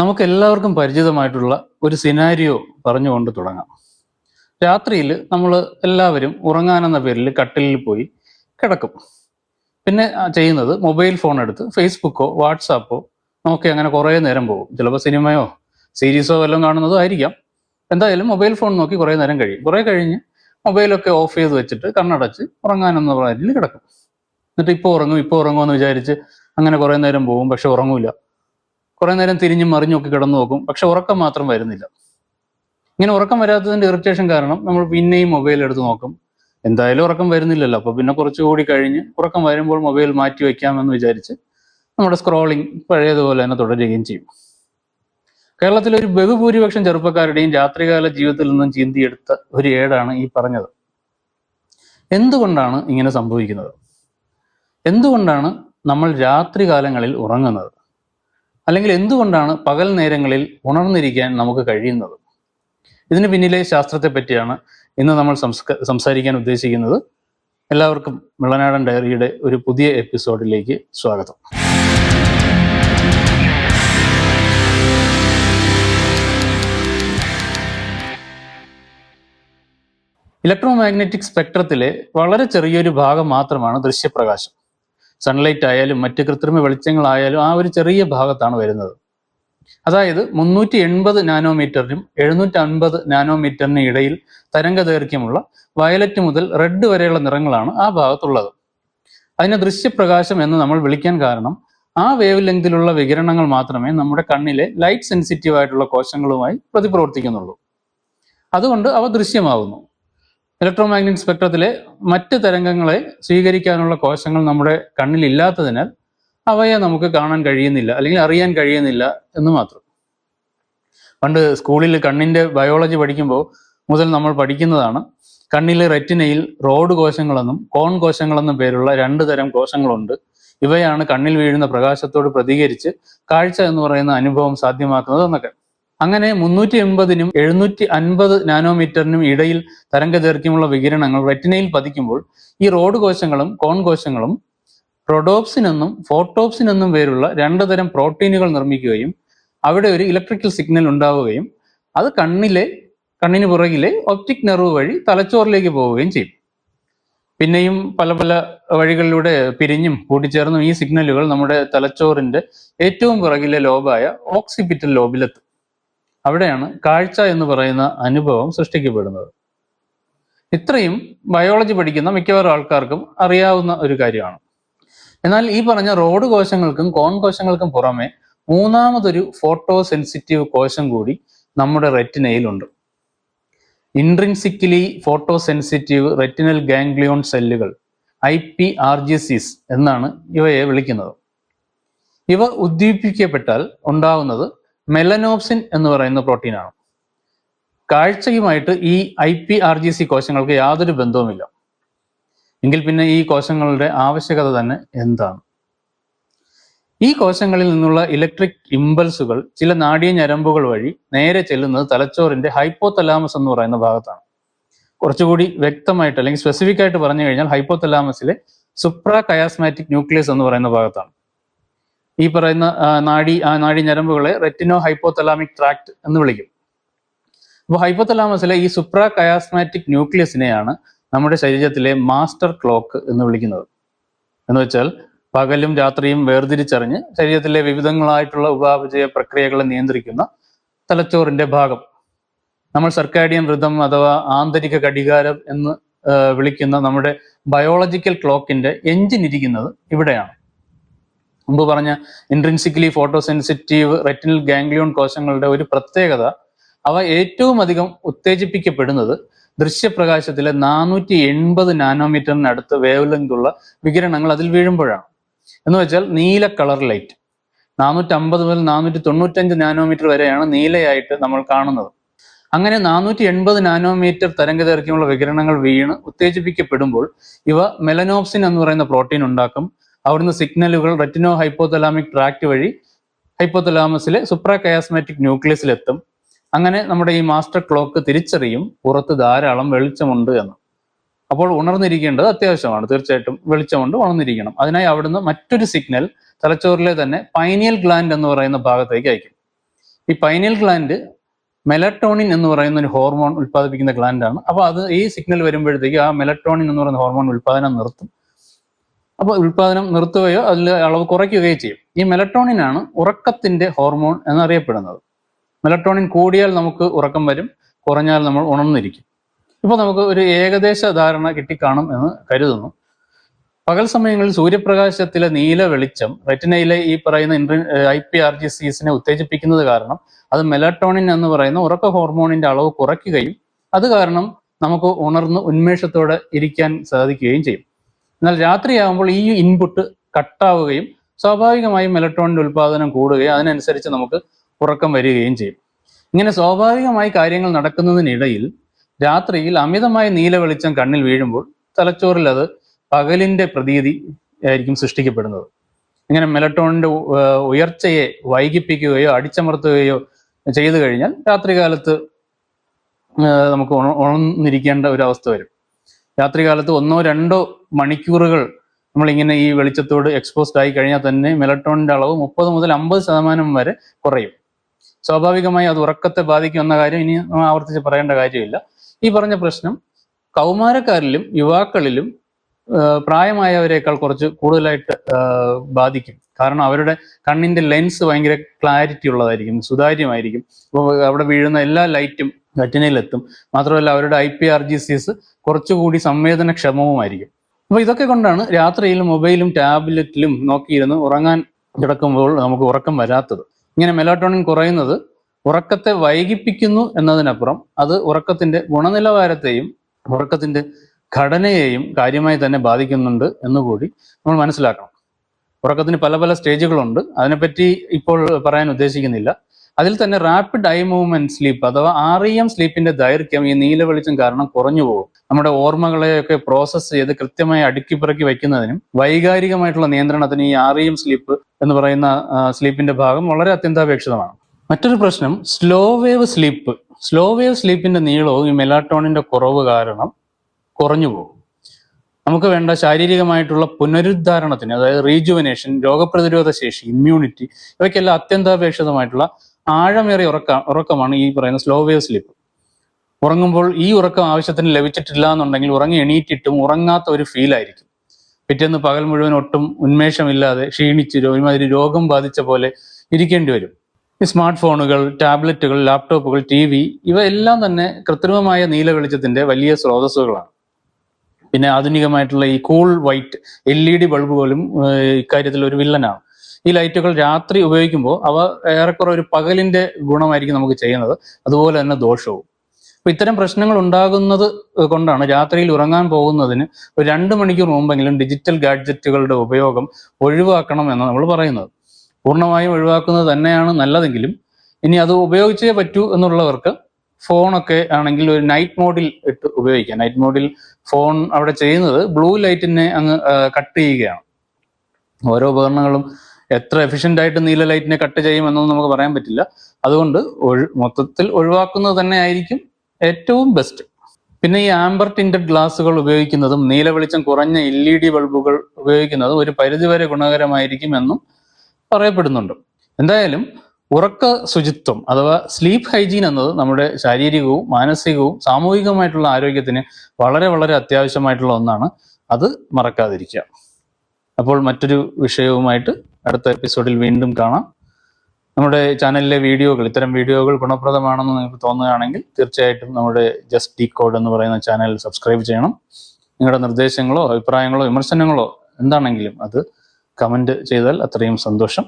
നമുക്ക് എല്ലാവർക്കും പരിചിതമായിട്ടുള്ള ഒരു സിനാരിയോ പറഞ്ഞുകൊണ്ട് തുടങ്ങാം. രാത്രിയിൽ നമ്മൾ എല്ലാവരും ഉറങ്ങാനെന്ന പേരിൽ കട്ടിലിൽ പോയി കിടക്കും. പിന്നെ ചെയ്യുന്നത് മൊബൈൽ ഫോൺ എടുത്ത് ഫേസ്ബുക്കോ വാട്സാപ്പോ നോക്കി അങ്ങനെ കുറേ നേരം പോകും. ചിലപ്പോൾ സിനിമയോ സീരീസോ വല്ലതും കാണുന്നതോ ആയിരിക്കാം. എന്തായാലും മൊബൈൽ ഫോൺ നോക്കി കുറേ നേരം കഴിയും. കുറേ കഴിഞ്ഞ് മൊബൈലൊക്കെ ഓഫ് ചെയ്ത് വെച്ചിട്ട് കണ്ണടച്ച് ഉറങ്ങാനെന്ന പേരിൽ കിടക്കും. എന്നിട്ട് ഇപ്പോൾ ഉറങ്ങും ഇപ്പോൾ ഉറങ്ങുമെന്ന് വിചാരിച്ച് അങ്ങനെ കുറേ നേരം പോകും പക്ഷെ ഉറങ്ങൂല. കുറെ നേരം തിരിഞ്ഞും ഒക്കെ കിടന്നു നോക്കും. പക്ഷെ ഉറക്കം മാത്രം വരുന്നില്ല. ഇങ്ങനെ ഉറക്കം വരാത്തതിന്റെ ഇറിറ്റേഷൻ കാരണം നമ്മൾ പിന്നെയും മൊബൈൽ എടുത്ത് നോക്കും. എന്തായാലും ഉറക്കം വരുന്നില്ലല്ലോ. അപ്പൊ പിന്നെ കുറച്ചുകൂടി കഴിഞ്ഞ് ഉറക്കം വരുമ്പോൾ മൊബൈൽ മാറ്റി വെക്കാമെന്ന് വിചാരിച്ച് നമ്മുടെ സ്ക്രോളിംഗ് പഴയതുപോലെ തന്നെ തുടരുകയും ചെയ്യും. കേരളത്തിലെ ഒരു ബഹുഭൂരിപക്ഷം ചെറുപ്പക്കാരുടെയും രാത്രികാല ജീവിതത്തിൽ നിന്നും ചിന്തിയെടുത്ത ഒരു ഏടാണ് ഈ പറഞ്ഞത്. എന്തുകൊണ്ടാണ് ഇങ്ങനെ സംഭവിക്കുന്നത്? എന്തുകൊണ്ടാണ് നമ്മൾ രാത്രികാലങ്ങളിൽ ഉറങ്ങുന്നത്? അല്ലെങ്കിൽ എന്തുകൊണ്ടാണ് പകൽ നേരങ്ങളിൽ ഉണർന്നിരിക്കാൻ നമുക്ക് കഴിയുന്നത്? ഇതിന് പിന്നിലെ ശാസ്ത്രത്തെ പറ്റിയാണ് ഇന്ന് നമ്മൾ സംസാരിക്കാൻ ഉദ്ദേശിക്കുന്നത്. എല്ലാവർക്കും മിളനാടൻ ഡയറിയുടെ ഒരു പുതിയ എപ്പിസോഡിലേക്ക് സ്വാഗതം. ഇലക്ട്രോ മാഗ്നറ്റിക് സ്പെക്ട്രത്തിലെ വളരെ ചെറിയൊരു ഭാഗം മാത്രമാണ് ദൃശ്യപ്രകാശം. സൺലൈറ്റ് ആയാലും മറ്റ് കൃത്രിമ വെളിച്ചങ്ങളായാലും ആ ഒരു ചെറിയ ഭാഗത്താണ് വരുന്നത്. അതായത് മുന്നൂറ്റി എൺപത് നാനോമീറ്ററിനും എഴുന്നൂറ്റി അൻപത് നാനോമീറ്ററിനും ഇടയിൽ തരംഗ ദൈർഘ്യമുള്ള വയലറ്റ് മുതൽ റെഡ് വരെയുള്ള നിറങ്ങളാണ് ആ ഭാഗത്തുള്ളത്. അതിനെ ദൃശ്യപ്രകാശം എന്ന് നമ്മൾ വിളിക്കാൻ കാരണം ആ വേവ് ലെങ്തിലുള്ള വികിരണങ്ങൾ മാത്രമേ നമ്മുടെ കണ്ണിലെ ലൈറ്റ് സെൻസിറ്റീവ് ആയിട്ടുള്ള കോശങ്ങളുമായി പ്രതിപ്രവർത്തിക്കുന്നുള്ളൂ. അതുകൊണ്ട് അവ ദൃശ്യമാവുന്നു ഇലക്ട്രോമാഗ്നറ്റിക് സ്പെക്ട്രത്തിലെ മറ്റ് തരംഗങ്ങളെ സ്വീകരിക്കാനുള്ള കോശങ്ങൾ നമ്മുടെ കണ്ണിൽ ഇല്ലാത്തതിനാൽ അവയെ നമുക്ക് കാണാൻ കഴിയുന്നില്ല അല്ലെങ്കിൽ അറിയാൻ കഴിയുന്നില്ല എന്ന് മാത്രം. പണ്ട് സ്കൂളിൽ കണ്ണിന്റെ ബയോളജി പഠിക്കുമ്പോൾ മുതൽ നമ്മൾ പഠിക്കുന്നതാണ് കണ്ണിലെ റെറ്റിനയിൽ റോഡ് കോശങ്ങളെന്നും കോൺ കോശങ്ങളെന്നും പേരുള്ള രണ്ട് തരം കോശങ്ങളുണ്ട്. ഇവയാണ് കണ്ണിൽ വീഴുന്ന പ്രകാശത്തോട് പ്രതികരിച്ച് കാഴ്ച എന്ന് പറയുന്ന അനുഭവം സാധ്യമാക്കുന്നത് എന്നൊക്കെ. അങ്ങനെ മുന്നൂറ്റി എൺപതിനും എഴുന്നൂറ്റി അൻപത് നാനോമീറ്ററിനും ഇടയിൽ തരംഗദൈർഘ്യമുള്ള വികിരണങ്ങൾ റെറ്റിനയിൽ പതിക്കുമ്പോൾ ഈ റോഡ് കോശങ്ങളും കോൺ കോശങ്ങളും റൊഡോപ്സിൻ എന്നും ഫോട്ടോപ്സിൻ എന്നും പേരുള്ള രണ്ടു തരം പ്രോട്ടീനുകൾ നിർമ്മിക്കുകയും അവിടെ ഒരു ഇലക്ട്രിക്കൽ സിഗ്നൽ ഉണ്ടാവുകയും അത് കണ്ണിലെ കണ്ണിന് പുറകിലെ ഒപ്റ്റിക് നെർവ് വഴി തലച്ചോറിലേക്ക് പോവുകയും ചെയ്യും. പിന്നെയും പല പല വഴികളിലൂടെ പിരിഞ്ഞും കൂട്ടിച്ചേർന്നും ഈ സിഗ്നലുകൾ നമ്മുടെ തലച്ചോറിന്റെ ഏറ്റവും പുറകിലെ ലോബായ ഓക്സിപിറ്റൽ ലോബിലെത്തും. അവിടെയാണ് കാഴ്ച എന്ന് പറയുന്ന അനുഭവം സൃഷ്ടിക്കപ്പെടുന്നത്. ഇത്രയും ബയോളജി പഠിക്കുന്ന മിക്കവാറും ആൾക്കാർക്കും അറിയാവുന്ന ഒരു കാര്യമാണ്. എന്നാൽ ഈ പറഞ്ഞ റോഡ് കോശങ്ങൾക്കും കോൺ കോശങ്ങൾക്കും പുറമെ മൂന്നാമതൊരു ഫോട്ടോ സെൻസിറ്റീവ് കോശം കൂടി നമ്മുടെ റെറ്റിനയിലുണ്ട് intrinsically photo sensitive retinal ganglion സെല്ലുകൾ I P R G Cs എന്നാണ് ഇവയെ വിളിക്കുന്നത്. ഇവ ഉദ്ദീപിക്കപ്പെട്ടാൽ ഉണ്ടാവുന്നത് മെലനോപ്സിൻ എന്ന് പറയുന്ന പ്രോട്ടീനാണ് കാഴ്ചയുമായിട്ട് ഈ I P R G C കോശങ്ങൾക്ക് യാതൊരു ബന്ധവുമില്ല. എങ്കിൽ പിന്നെ ഈ കോശങ്ങളുടെ ആവശ്യകത തന്നെ എന്താണ്? ഈ കോശങ്ങളിൽ നിന്നുള്ള ഇലക്ട്രിക് ഇമ്പൾസുകൾ ചില നാടിയ ഞരമ്പുകൾ വഴി നേരെ ചെല്ലുന്നത് തലച്ചോറിന്റെ ഹൈപ്പോതലാമസ് എന്ന് പറയുന്ന ഭാഗത്താണ്. കുറച്ചുകൂടി വ്യക്തമായിട്ട് അല്ലെങ്കിൽ സ്പെസിഫിക് ആയിട്ട് പറഞ്ഞു കഴിഞ്ഞാൽ ഹൈപ്പോതലാമസിലെ സുപ്ര കയാസ്മാറ്റിക് ന്യൂക്ലിയസ് എന്ന് പറയുന്ന ഭാഗത്താണ്. ഈ പറയുന്ന നാഡി നാഡി ഞരമ്പുകളെ റെറ്റിനോ ഹൈപ്പോതലാമിക് ട്രാക്ട് എന്ന് വിളിക്കും. അപ്പോൾ ഹൈപ്പോതലാമസിലെ ഈ സുപ്ര കയാസ്മാറ്റിക് ന്യൂക്ലിയസിനെയാണ് നമ്മുടെ ശരീരത്തിലെ മാസ്റ്റർ ക്ലോക്ക് എന്ന് വിളിക്കുന്നത്. എന്ന് വെച്ചാൽ പകലും രാത്രിയും വേർതിരിച്ചറിഞ്ഞ് ശരീരത്തിലെ വിവിധങ്ങളായിട്ടുള്ള ഉപാപചയ പ്രക്രിയകളെ നിയന്ത്രിക്കുന്ന തലച്ചോറിന്റെ ഭാഗം. നമ്മൾ സർക്കാഡിയൻ ഋതം അഥവാ ആന്തരിക ഘടികാരം എന്ന് വിളിക്കുന്ന നമ്മുടെ ബയോളജിക്കൽ ക്ലോക്കിന്റെ എഞ്ചിൻ ഇരിക്കുന്നത് ഇവിടെയാണ്. മുമ്പ് പറഞ്ഞ intrinsically photo sensitive retinal ganglion കോശങ്ങളുടെ ഒരു പ്രത്യേകത അവ ഏറ്റവും അധികം ഉത്തേജിപ്പിക്കപ്പെടുന്നത് ദൃശ്യപ്രകാശത്തിലെ നാനൂറ്റി എൺപത് നാനോമീറ്ററിനടുത്ത് വേവ് വികിരണങ്ങൾ അതിൽ വീഴുമ്പോഴാണ്. എന്ന് വെച്ചാൽ നീല കളർ ലൈറ്റ് നാനൂറ്റി അമ്പത് മുതൽ നാനൂറ്റി തൊണ്ണൂറ്റഞ്ച് നാനോമീറ്റർ വരെയാണ് നീലയായിട്ട് നമ്മൾ കാണുന്നത്. അങ്ങനെ നാനൂറ്റി എൺപത് നാനോമീറ്റർ തരംഗദൈർഘ്യമുള്ള വികിരണങ്ങൾ വീണ് ഉത്തേജിപ്പിക്കപ്പെടുമ്പോൾ ഇവ മെലനോപ്സിൻ എന്ന് പറയുന്ന പ്രോട്ടീൻ ഉണ്ടാക്കും. അവിടുന്ന് സിഗ്നലുകൾ റെറ്റിനോ ഹൈപ്പോതലാമിക് ട്രാക്ട് വഴി ഹൈപ്പോതലാമസിലെ സുപ്രാകയാസ്മാറ്റിക് ന്യൂക്ലിയസിലെത്തും. അങ്ങനെ നമ്മുടെ ഈ മാസ്റ്റർ ക്ലോക്ക് തിരിച്ചറിയും പുറത്ത് ധാരാളം വെളിച്ചമുണ്ട് എന്ന്. അപ്പോൾ ഉണർന്നിരിക്കേണ്ടത് അത്യാവശ്യമാണ്. തീർച്ചയായിട്ടും വെളിച്ചമുണ്ട് ഉണർന്നിരിക്കണം. അതിനായി അവിടുന്ന് മറ്റൊരു സിഗ്നൽ തലച്ചോറിലെ തന്നെ പൈനിയൽ ഗ്ലാൻഡ് എന്ന് പറയുന്ന ഭാഗത്തേക്ക് അയക്കും. ഈ പൈനിയൽ ഗ്ലാൻഡ് മെലട്ടോണിൻ എന്ന് പറയുന്ന ഒരു ഹോർമോൺ ഉൽപ്പാദിപ്പിക്കുന്ന ഗ്ലാൻഡാണ്. അപ്പോൾ അത് ഈ സിഗ്നൽ വരുമ്പോഴത്തേക്ക് ആ മെലട്ടോണിൻ എന്ന് പറയുന്ന ഹോർമോൺ ഉൽപ്പാദനം നിർത്തും. അപ്പോൾ ഉൽപാദനം നിർത്തുകയോ അതിൽ അളവ് കുറയ്ക്കുകയോ ചെയ്യും. ഈ മെലട്ടോണിനാണ് ഉറക്കത്തിന്റെ ഹോർമോൺ എന്നറിയപ്പെടുന്നത്. മെലട്ടോണിൻ കൂടിയാൽ നമുക്ക് ഉറക്കം വരും കുറഞ്ഞാൽ നമ്മൾ ഉണർന്നിരിക്കും. ഇപ്പോൾ നമുക്ക് ഒരു ഏകദേശ ധാരണ കിട്ടിക്കാണും എന്ന് കരുതുന്നു. പകൽ സമയങ്ങളിൽ സൂര്യപ്രകാശത്തിലെ നീല വെളിച്ചം റെറ്റിനയിലെ ഈ പറയുന്ന ഇൻട്രി ഐ പി ആർ ജി സീസിനെ ഉത്തേജിപ്പിക്കുന്നത് കാരണം അത് മെലട്ടോണിൻ എന്ന് പറയുന്ന ഉറക്ക ഹോർമോണിന്റെ അളവ് കുറയ്ക്കുകയും അത് കാരണം നമുക്ക് ഉണർന്ന് ഉന്മേഷത്തോടെ ഇരിക്കാൻ സാധിക്കുകയും ചെയ്യും. എന്നാൽ രാത്രിയാകുമ്പോൾ ഈ ഇൻപുട്ട് കട്ടാവുകയും സ്വാഭാവികമായും മെലട്ടോണിന്റെ ഉൽപാദനം കൂടുകയും അതിനനുസരിച്ച് നമുക്ക് ഉറക്കം വരികയും ചെയ്യും. ഇങ്ങനെ സ്വാഭാവികമായി കാര്യങ്ങൾ നടക്കുന്നതിനിടയിൽ രാത്രിയിൽ അമിതമായ നീല വെളിച്ചം കണ്ണിൽ വീഴുമ്പോൾ തലച്ചോറിൽ അത് പകലിന്റെ പ്രതീതി ആയിരിക്കും സൃഷ്ടിക്കപ്പെടുന്നത്. ഇങ്ങനെ മെലട്ടോണിന്റെ ഉയർച്ചയെ വൈകിപ്പിക്കുകയോ അടിച്ചമർത്തുകയോ ചെയ്തു കഴിഞ്ഞാൽ രാത്രികാലത്ത് നമുക്ക് ഉണ- ഉണർന്നിരിക്കേണ്ട ഒരു അവസ്ഥ വരും. രാത്രികാലത്ത് ഒന്നോ രണ്ടോ മണിക്കൂറുകൾ നമ്മളിങ്ങനെ ഈ വെളിച്ചത്തോട് എക്സ്പോസ്ഡ് ആയി കഴിഞ്ഞാൽ തന്നെ മെലട്ടോണിന്റെ അളവ് മുപ്പത് മുതൽ അമ്പത് ശതമാനം വരെ കുറയും. സ്വാഭാവികമായി അത് ഉറക്കത്തെ ബാധിക്കുന്ന കാര്യം ഇനി ആവർത്തിച്ച് പറയേണ്ട കാര്യമില്ല. ഈ പറഞ്ഞ പ്രശ്നം കൗമാരക്കാരിലും യുവാക്കളിലും പ്രായമായവരേക്കാൾ കുറച്ച് കൂടുതലായിട്ട് ബാധിക്കും. കാരണം അവരുടെ കണ്ണിന്റെ ലെൻസ് ഭയങ്കര ക്ലാരിറ്റി ഉള്ളതായിരിക്കും സുതാര്യമായിരിക്കും. അപ്പോൾ അവിടെ വീഴുന്ന എല്ലാ ലൈറ്റും റെറ്റിനയിലെത്തും മാത്രമല്ല അവരുടെ I P R G Cs കുറച്ചുകൂടി സംവേദനക്ഷമവുമായിരിക്കും. അപ്പോൾ ഇതൊക്കെ കൊണ്ടാണ് രാത്രിയിൽ മൊബൈലും ടാബ്ലറ്റിലും നോക്കിയിരുന്ന് ഉറങ്ങാൻ കിടക്കുമ്പോൾ നമുക്ക് ഉറക്കം വരാത്തത്. ഇങ്ങനെ മെലാട്ടോണിൻ കുറയുന്നത് ഉറക്കത്തെ വൈകിപ്പിക്കുന്നു എന്നതിനപ്പുറം അത് ഉറക്കത്തിന്റെ ഗുണനിലവാരത്തെയും ഉറക്കത്തിന്റെ ഘടനയെയും കാര്യമായി തന്നെ ബാധിക്കുന്നുണ്ട് എന്നുകൂടി നമ്മൾ മനസ്സിലാക്കണം. ഉറക്കത്തിന് പല പല സ്റ്റേജുകളുണ്ട്. അതിനെപ്പറ്റി ഇപ്പോൾ പറയാൻ ഉദ്ദേശിക്കുന്നില്ല. അതിൽ തന്നെ റാപ്പിഡ് ഐ മൂവ്മെന്റ് സ്ലീപ്പ് അഥവാ ആർ ഇ എം സ്ലീപ്പിന്റെ ദൈർഘ്യം ഈ നീല വെളിച്ചം കാരണം കുറഞ്ഞു പോകും. നമ്മുടെ ഓർമ്മകളെയൊക്കെ പ്രോസസ്സ് ചെയ്ത് കൃത്യമായി അടുക്കിപ്പിറക്കി വയ്ക്കുന്നതിനും വൈകാരികമായിട്ടുള്ള നിയന്ത്രണത്തിന് ഈ ആർ ഇ എം സ്ലീപ്പ് എന്ന് പറയുന്ന സ്ലീപ്പിന്റെ ഭാഗം വളരെ അത്യന്താപേക്ഷിതമാണ്. മറ്റൊരു പ്രശ്നം slow wave sleep slow wave സ്ലീപ്പിന്റെ നീളവും ഈ മെലാട്ടോണിന്റെ കുറവ് കാരണം കുറഞ്ഞു പോകും. നമുക്ക് വേണ്ട ശാരീരികമായിട്ടുള്ള പുനരുദ്ധാരണത്തിന് അതായത് റീജുവനേഷൻ രോഗപ്രതിരോധ ശേഷി ഇമ്മ്യൂണിറ്റി ഇവയ്ക്കെല്ലാം അത്യന്താപേക്ഷിതമായിട്ടുള്ള ആഴമേറിയ ഉറക്ക ഉറക്കമാണ് ഈ പറയുന്ന സ്ലോ വേവ് സ്ലിപ്പ് ഉറങ്ങുമ്പോൾ ഈ ഉറക്കം ആവശ്യത്തിന് ലഭിച്ചിട്ടില്ല എന്നുണ്ടെങ്കിൽ ഉറങ്ങി എണീറ്റിട്ടും ഉറങ്ങാത്ത ഒരു ഫീൽ ആയിരിക്കും. പിറ്റേന്ന് പകൽ മുഴുവൻ ഒട്ടും ഉന്മേഷമില്ലാതെ ക്ഷീണിച്ച് ഒരുമാതിരി രോഗം ബാധിച്ച പോലെ ഇരിക്കേണ്ടി വരും. ഈ സ്മാർട്ട് ഫോണുകൾ ടാബ്ലറ്റുകൾ ലാപ്ടോപ്പുകൾ ടി വി ഇവയെല്ലാം തന്നെ കൃത്രിമമായ നീല വെളിച്ചത്തിന്റെ വലിയ സ്രോതസ്സുകളാണ്. പിന്നെ ആധുനികമായിട്ടുള്ള ഈ cool white L E D bulb പോലും ഇക്കാര്യത്തിൽ ഒരു വില്ലനാണ്. ഈ ലൈറ്റുകൾ രാത്രി ഉപയോഗിക്കുമ്പോൾ അവ ഏറെക്കുറെ ഒരു പകലിന്റെ ഗുണമായിരിക്കും നമുക്ക് ചെയ്യുന്നത്. അതുപോലെ തന്നെ ദോഷവും. അപ്പൊ ഇത്തരം പ്രശ്നങ്ങൾ ഉണ്ടാകുന്നത് കൊണ്ടാണ് രാത്രിയിൽ ഉറങ്ങാൻ പോകുന്നതിന് ഒരു രണ്ട് മണിക്കൂർ മുമ്പെങ്കിലും ഡിജിറ്റൽ ഗാഡ്ജറ്റുകളുടെ ഉപയോഗം ഒഴിവാക്കണം എന്ന് നമ്മൾ പറയുന്നത്. പൂർണമായും ഒഴിവാക്കുന്നത് തന്നെയാണ് നല്ലതെങ്കിലും ഇനി അത് ഉപയോഗിച്ചേ പറ്റൂ എന്നുള്ളവർക്ക് ഫോണൊക്കെ ആണെങ്കിൽ ഒരു നൈറ്റ് മോഡിൽ ഇട്ട് ഉപയോഗിക്കാം. നൈറ്റ് മോഡിൽ ഫോൺ അവിടെ ചെയ്യുന്നത് ബ്ലൂ ലൈറ്റിനെ അങ്ങ് കട്ട് ചെയ്യുകയാണ്. ഓരോ ഉപകരണങ്ങളും എത്ര എഫിഷ്യന്റ് ആയിട്ട് നീല ലൈറ്റിനെ കട്ട് ചെയ്യുമെന്നൊന്നും നമുക്ക് പറയാൻ പറ്റില്ല. അതുകൊണ്ട് മൊത്തത്തിൽ ഒഴിവാക്കുന്നത് തന്നെ ആയിരിക്കും ഏറ്റവും ബെസ്റ്റ് പിന്നെ ഈ ആംബർ ടിന്റഡ് ഗ്ലാസുകൾ ഉപയോഗിക്കുന്നതും നീല വെളിച്ചം കുറഞ്ഞ എൽ ഇ ഡി ബൾബുകൾ ഉപയോഗിക്കുന്നതും ഒരു പരിധിവരെ ഗുണകരമായിരിക്കും എന്നും പറയപ്പെടുന്നുണ്ട്. എന്തായാലും ഉറക്ക ശുചിത്വം അഥവാ സ്ലീപ്പ് ഹൈജീൻ എന്നത് നമ്മുടെ ശാരീരികവും മാനസികവും സാമൂഹികമായിട്ടുള്ള ആരോഗ്യത്തിന് വളരെ വളരെ അത്യാവശ്യമായിട്ടുള്ള ഒന്നാണ്. അത് മറക്കാതിരിക്കുക. അപ്പോൾ മറ്റൊരു വിഷയവുമായിട്ട് അടുത്ത എപ്പിസോഡിൽ വീണ്ടും കാണാം. നമ്മുടെ ചാനലിലെ വീഡിയോകൾ ഇത്തരം വീഡിയോകൾ ഗുണപ്രദമാണെന്ന് നിങ്ങൾക്ക് തോന്നുകയാണെങ്കിൽ തീർച്ചയായിട്ടും നമ്മുടെ ജസ്റ്റ് ഡി കോഡ് എന്ന് പറയുന്ന ചാനൽ സബ്സ്ക്രൈബ് ചെയ്യണം. നിങ്ങളുടെ നിർദ്ദേശങ്ങളോ അഭിപ്രായങ്ങളോ വിമർശനങ്ങളോ എന്താണെങ്കിലും അത് കമന്റ് ചെയ്താൽ അത്രയും സന്തോഷം.